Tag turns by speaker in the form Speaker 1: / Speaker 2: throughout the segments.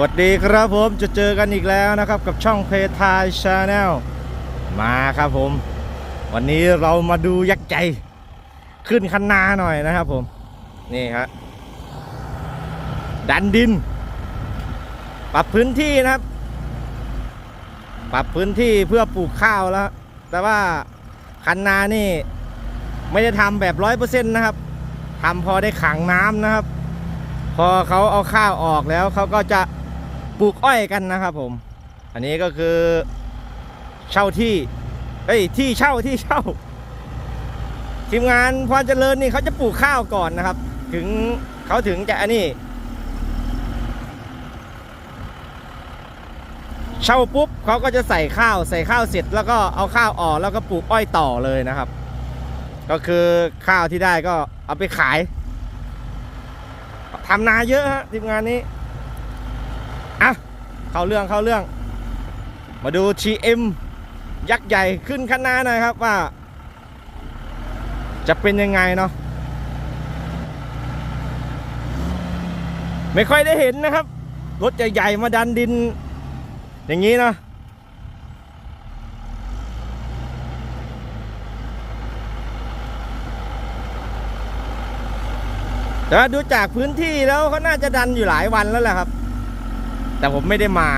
Speaker 1: วัสดีครับผมจะเจอกันอีกแล้วนะครับกับช่องเพทายชาแนลมาครับผม วันนี้เรามาดูยักษ์ใจ ขึ้นคันนาหน่อยนะครับผม นี่ฮะดันดิน ปรับพื้นที่นะครับ ปรับพื้นที่เพื่อปลูกข้าวแล้ว แต่ว่าคันนานี่ ไม่ได้ทำแบบร้อยเปอร์เซ็นต์นะครับทำพอได้ขังน้ำนะครับพอเขาเอาข้าวออกแล้วเขาก็จะ ปลูกอ้อยกันนะครับผม อันนี้ก็คือเช่าที่ เอ้ยที่เช่าที่เช่า ทีมงานพรเจริญนี่เขาจะปลูกข้าวก่อนนะครับ ถึงเขาถึงจะอันนี้ เช่าปุ๊บเขาก็จะใส่ข้าวใส่ข้าวเสร็จ แล้วก็เอาข้าวออกแล้วก็ปลูกอ้อยต่อเลยนะครับ ก็คือข้าวที่ได้ก็เอาไปขายทำนาเยอะฮะทีมงานนี้ อะเข้าเรื่องเข้าเรื่อง มาดู TM ยักษ์ใหญ่ขึ้นคันนาหน่อยครับว่า จะเป็นยังไงเนาะไม่ค่อยได้เห็นนะครับ รถใหญ่ๆมาดันดิน อย่างนี้เนาะแต่ดูจากพื้นที่แล้วเขาน่าจะดันอยู่หลายวันแล้วแหละครับ แต่ผมไม่ได้มา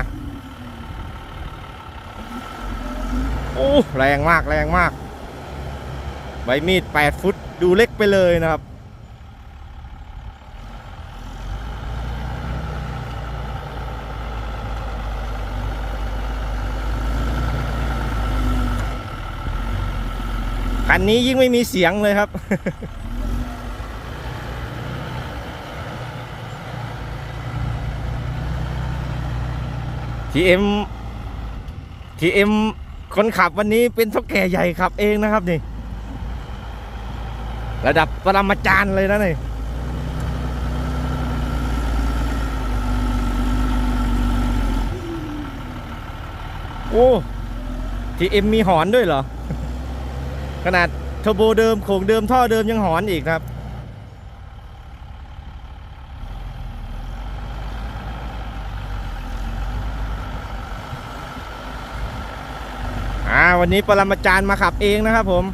Speaker 1: โอ้แรงมากแรงมาก ใบมีด 8 ฟุตดูเล็กไปเลยนะครับ คันนี้ยิ่งไม่มีเสียงเลยครับ ทีเอ็มทีเอ็มคนขับวันนี้เป็นท่าแก่ใหญ่ขับเองนะครับนี่ ระดับปรมาจารย์เลยนะนี่โอ้ทีเอ็มมีหอนด้วยเหรอ ขนาดเทอร์โบเดิมโขงเดิมท่อเดิมยังหอนอีกครับ วันนี้ปรมาจารย์มาขับเองนะครับผม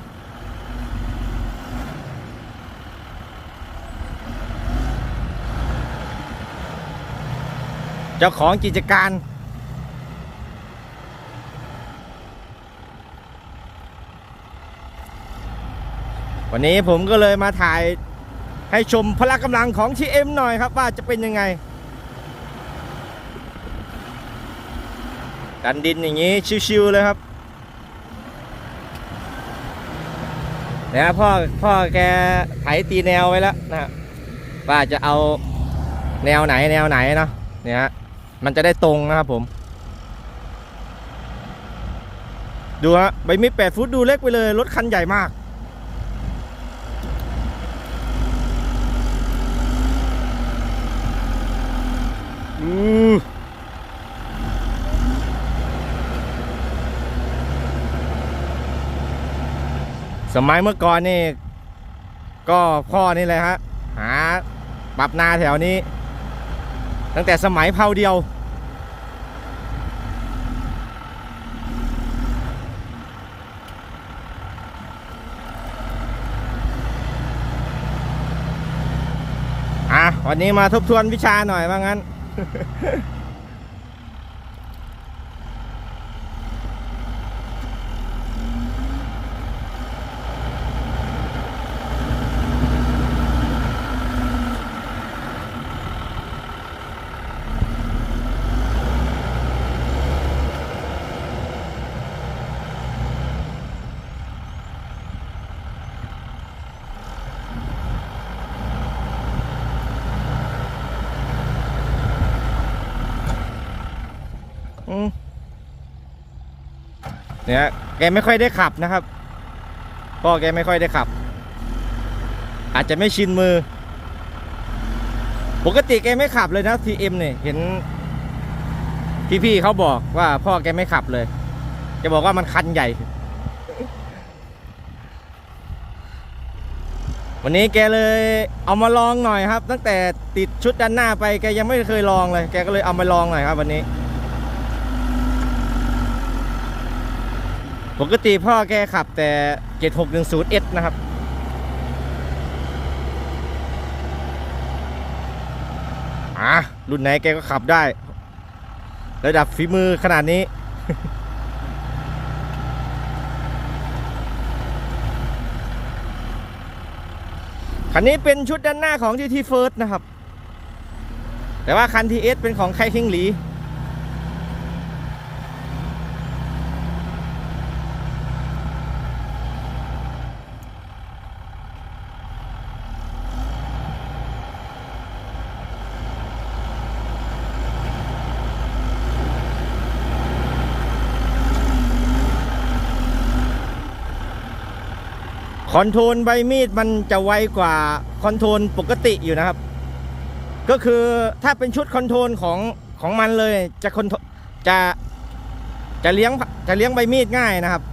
Speaker 1: เจ้าของกิจการ วันนี้ผมก็เลยมาถ่ายให้ชมพละกำลังของ TM หน่อยครับว่าจะเป็นยังไง ดันดินอย่างนี้ชิวๆเลยครับ นี่ยพ่อพ่อแกไถตีแนวไว้แล้วนะฮะว่าจะเอาแนวไหนแนวไหนเนาะเนี่ยฮะมันจะได้ตรงนะครับผม ดูฮะใบมีดแปดฟุตดูเล็กไปเลย รถคันใหญ่มากอู้ สมัยเมื่อก่อนนี่ ก็พ่อนี่เลยฮะหาปรับนาแถวนี้ ตั้งแต่สมัยเผาเดียว อะ วันนี้มาทบทวนวิชาหน่อยว่างั้น เนี่ยแกไม่ค่อยได้ขับนะครับพ่อแกไม่ค่อยได้ขับ อาจจะไม่ชินมือ ปกติแกไม่ขับเลยนะทีเอ็มเนี่ยเห็นพี่ๆเขาบอกว่าพ่อแกไม่ขับเลยแกบอกว่ามันคันใหญ่ วันนี้แกเลยเอามาลองหน่อยครับ ตั้งแต่ติดชุดด้านหน้าไปแกยังไม่เคยลองเลย แกก็เลยเอามาลองหน่อยครับ วันนี้ ปกติพ่อแกขับแต่ 7610S นะครับ อะ รุ่นไหนแกก็ขับได้ ระดับฝีมือขนาดนี้ คันนี้เป็นชุดด้านหน้าของ GT First นะครับ แต่ว่าคัน TS เป็นของไคคิงหลี คอนโทรลใบมีดมันจะไวกว่าคอนโทรลปกติอยู่นะครับ ก็คือถ้าเป็นชุดคอนโทรลของของมันเลยจะคอนโทรจะจะเลี้ยงจะเลี้ยงใบมีดง่ายนะครับ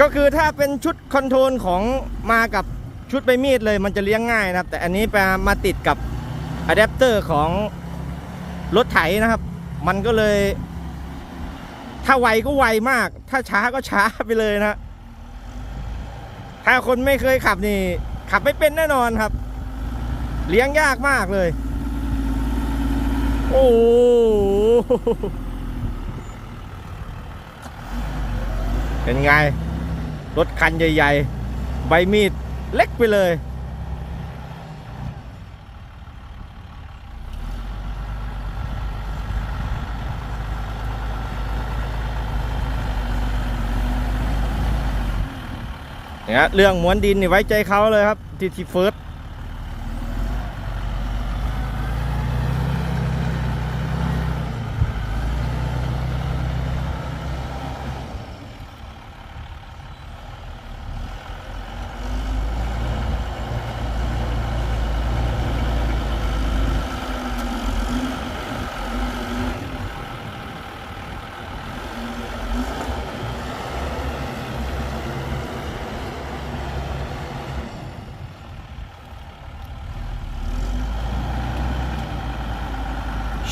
Speaker 1: ก็คือถ้าเป็นชุดคอนโทรลของมากับชุดใบมีดเลยมันจะเลี้ยงง่ายนะครับ แต่อันนี้ไปมาติดกับอะแดปเตอร์ของรถไถนะครับ มันก็เลย ถ้าไวก็ไวมาก ถ้าช้าก็ช้าไปเลยนะ ถ้าคนไม่เคยขับนี่ ขับไม่เป็นแน่นอนครับ เลี้ยงยากมากเลย โอ้โหเป็นไง รถคันใหญ่ ๆ ใบมีดเล็กไปเลย เนี่ยเรื่องหมวนดินนี่ไว้ใจเขาเลยครับทีทีเฟิร์ส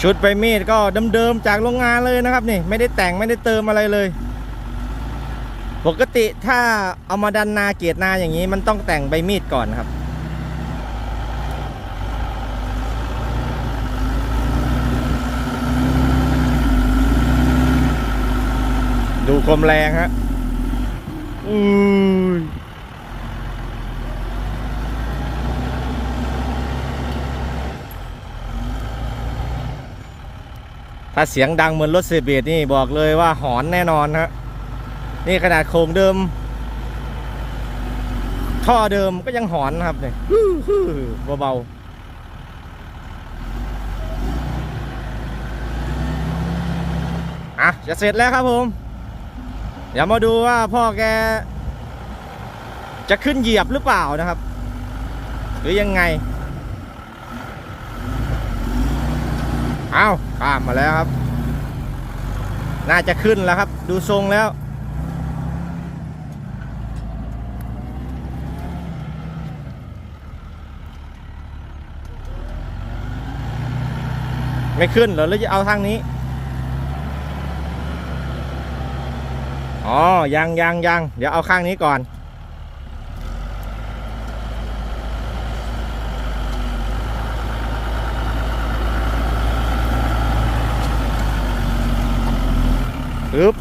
Speaker 1: ชุดใบมีดก็เดิมๆจากโรงงานเลยนะครับนี่ไม่ได้แต่งไม่ได้เติมอะไรเลย ปกติถ้าเอามาดันนาเกียรนาอย่างนี้ มันต้องแต่งใบมีดก่อนครับ ดูคมแรงฮะอุ้ย ถ้าเสียงดังเหมือนรถเซเบียดนี่บอกเลยว่าหอนแน่นอนฮะนี่ขนาดโครงเดิม ท่อเดิมก็ยังหอนนะครับเนี่ยฮือฮือเบาๆอะจะเสร็จแล้วครับผม เดี๋ยวมาดูว่าพ่อแก จะขึ้นเหยียบหรือเปล่านะครับ หรือยังไง อาข้ามมาแล้วครับ น่าจะขึ้นแล้วครับ ดูทรงแล้ว ไม่ขึ้นเหรอแล้วจะเอาทางนี้อ๋อยังยังยังเดี๋ยวเอาข้างนี้ก่อน ปึ๊บ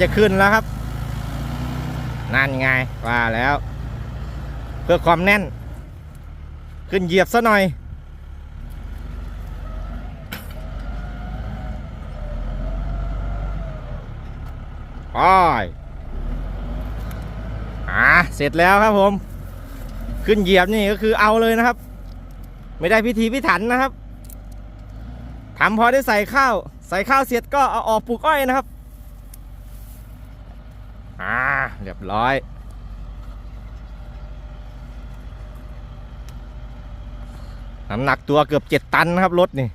Speaker 1: จะขึ้นแล้วครับ นั่นไงว่าแล้ว เพื่อความแน่น ขึ้นเหยียบซะหน่อยปอยอ่าเสร็จแล้วครับผม ขึ้นเหยียบนี่ก็คือเอาเลยนะครับ ไม่ได้พิธีพิถันนะครับทำพอได้ใส่ข้าว ใส่ข้าวเสร็จก็เอาออกปลูกอ้อยนะครับ่าเรียบร้อยน้ำหนักตัวเกือบเจ็ดตันนะครับรถนี่